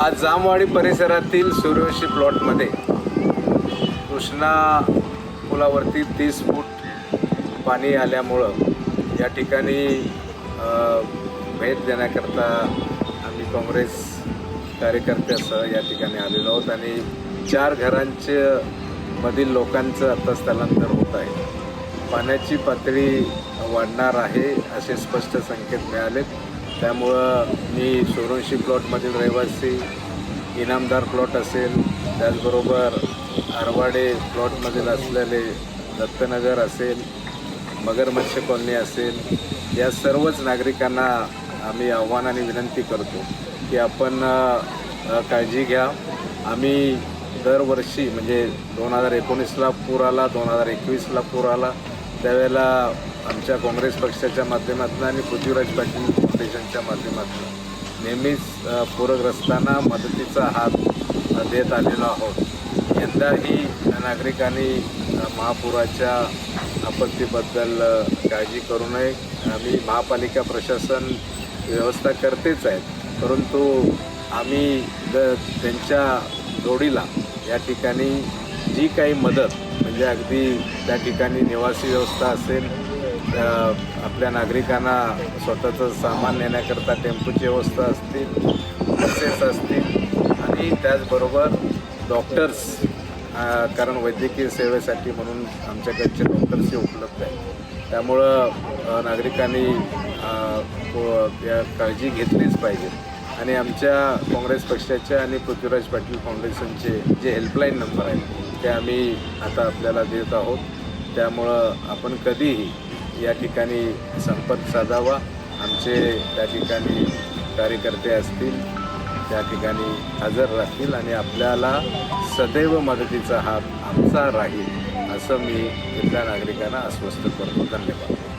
आज जामवाडी परिसरातील सूर्यवंशी प्लॉटमध्ये कृष्णा पुलावरती तीस फूट पाणी आल्यामुळं या ठिकाणी भेट देण्याकरता आम्ही काँग्रेस कार्यकर्त्यासह या ठिकाणी आलेलो आहोत आणि चार घरांचे मधील लोकांचं आता स्थलांतर होत आहे. पाण्याची पातळी वाढणार आहे असे स्पष्ट संकेत मिळालेत. त्यामुळं मी सोरणशी प्लॉटमधील रहिवासी इनामदार प्लॉट असेल त्याचबरोबर आरवाडे प्लॉटमधील असलेले दत्तनगर असेल मगरमच्छ कॉलनी असेल या सर्वच नागरिकांना आम्ही आव्हान आणि विनंती करतो की आपण काळजी घ्या. आम्ही दरवर्षी म्हणजे दोन हजार एकोणीसला पूर आला दोन हजार एकवीसला पूर आला त्यावेळेला आमच्या काँग्रेस पक्षाच्या माध्यमातून आणि पृथ्वीराज पाटील फाउंडेशनच्या माध्यमातून नेहमीच पूरग्रस्तांना मदतीचा हात देत आलेलो आहोत. यंदाही नागरिकांनी महापुराच्या आपत्तीबद्दल काळजी करू नये. आम्ही महापालिका प्रशासन व्यवस्था करतेच आहेत परंतु आम्ही द त्यांच्या जोडीला या ठिकाणी जी काही मदत म्हणजे अगदी त्या ठिकाणी निवासी व्यवस्था असेल आपल्या नागरिकांना स्वतःचं सामान नेण्याकरता टेम्पोची व्यवस्था असतील बसेस असतील आणि त्याचबरोबर डॉक्टर्स कारण वैद्यकीय सेवेसाठी म्हणून आमच्याकडचे डॉक्टर्सही उपलब्ध आहेत. त्यामुळं नागरिकांनी या काळजी घेतलीच पाहिजे. आणि आमच्या काँग्रेस पक्षाच्या आणि पृथ्वीराज पाटील फाउंडेशनचे जे हेल्पलाईन नंबर आहेत ते आम्ही आता आपल्याला देत आहोत. त्यामुळं आपण कधीही या ठिकाणी संपर्क साधावा. आमचे त्या ठिकाणी कार्यकर्ते असतील त्या ठिकाणी हजर राहतील आणि आपल्याला सदैव मदतीचा हात आमचा राहील असं मी इथल्या नागरिकांना आश्वस्त करतो. धन्यवाद.